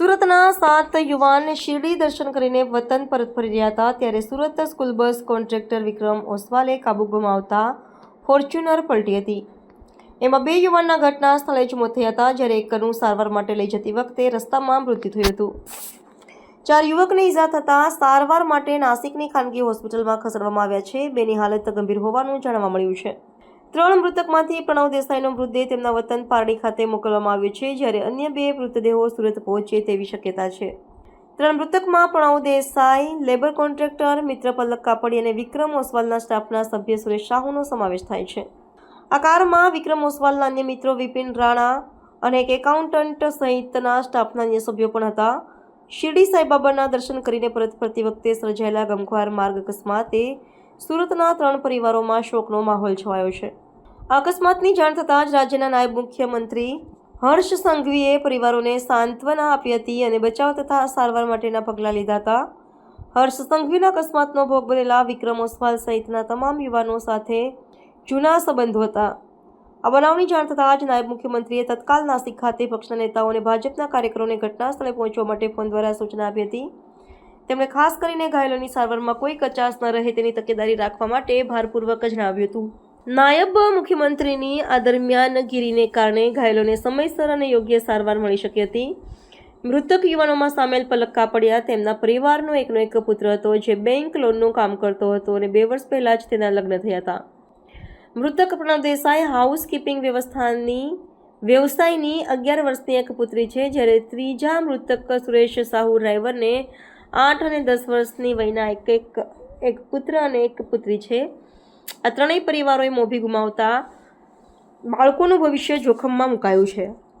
સુરતના સાત યુવાન શિરડી દર્શન કરીને વતન પરત ફરી રહ્યા હતા ત્યારે Surat school bus contractor Vikram ઓસવાલે કાબુ ગુમાવતા ફોર્ચ્યુનર પલટી હતી. એમાં બે યુવાનના ઘટના સ્થળે જ મોત થયા હતા, જ્યારે એકનું સારવાર માટે લઈ જતી વખતે રસ્તામાં મૃત્યુ થયું હતું. ચાર યુવકને ઈજા થતાં સારવાર માટે નાસિકની ખાનગી હોસ્પિટલમાં ખસેડવામાં આવ્યા છે. બેની હાલત ગંભીર હોવાનું જાણવા મળ્યું છે. ત્રણ મૃતકમાંથી પ્રણવ દેસાઈનો મૃતદેહ તેમના વતન પારડી ખાતે મોકલવામાં આવ્યો છે, જ્યારે અન્ય બે મૃતદેહો સુરત પહોંચે તેવી શક્યતા છે. ત્રણ મૃતકમાં પ્રણવ દેસાઈ, લેબર કોન્ટ્રાક્ટર, મિત્ર પલક કાપડી અને વિક્રમ ઓસવાલના સ્ટાફના સભ્ય સુરેશ શાહુનો સમાવેશ થાય છે. આ કારમાં વિક્રમ ઓસવાલના અન્ય મિત્રો વિપિન રાણા અને એક એકાઉન્ટન્ટ સહિતના સ્ટાફના અન્ય સભ્યો પણ હતા. શિરડી સાંઈબાબાના દર્શન કરીને પરત ફરતી વખતે સર્જાયેલા ગમખ્વાર માર્ગ અકસ્માતે સુરતના ત્રણ પરિવારોમાં શોકનો માહોલ છવાયો છે. અકસ્માતની જાણ થતાં જ રાજ્યના નાયબ મુખ્યમંત્રી હર્ષ સંઘવીએ પરિવારોને સાંત્વના આપી હતી અને બચાવ તથા સારવાર માટેના પગલાં લીધા હતા. હર્ષ સંઘવીના અકસ્માતનો ભોગ બનેલા વિક્રમ ઓસવાલ સહિતના તમામ યુવાનો સાથે જૂના સંબંધો હતા. આ બનાવની જાણ થતાં જ નાયબ મુખ્યમંત્રીએ તત્કાલ નાસિક ખાતે પક્ષના નેતાઓ અને ભાજપના કાર્યકરોને ઘટના સ્થળે પહોંચવા માટે ફોન દ્વારા સૂચના આપી હતી. તેમણે ખાસ કરીને ઘાયલોની સારવારમાં કોઈ કચાશ ન રહે તેની તકેદારી રાખવા માટે ભારપૂર્વક જણાવ્યું હતું. નાયબ મુખ્યમંત્રીની આ દરમિયાનગીરીને કારણે ઘાયલોને સમયસર અને યોગ્ય સારવાર મળી શકી હતી. મૃતક યુવાનોમાં સામેલ પલક કાપડિયા તેમના પરિવારનો એકનો એક પુત્ર હતો જે બેંક લોનનું કામ કરતો હતો અને બે વર્ષ પહેલાં જ તેના લગ્ન થયા હતા. મૃતક પ્રણવ દેસાઈ હાઉસકીપિંગ વ્યવસ્થાની, વ્યવસાયની અગિયાર વર્ષની એક પુત્રી છે, જ્યારે ત્રીજા મૃતક સુરેશ સાહુ ડ્રાઈવરને આઠ અને દસ વર્ષની વયના એક એક એક પુત્ર અને એક પુત્રી છે. આ ત્રણેય પરિવારોએ મોભી ગુમાવતા બાળકોનું ભવિષ્ય જોખમમાં મુકાયું છે.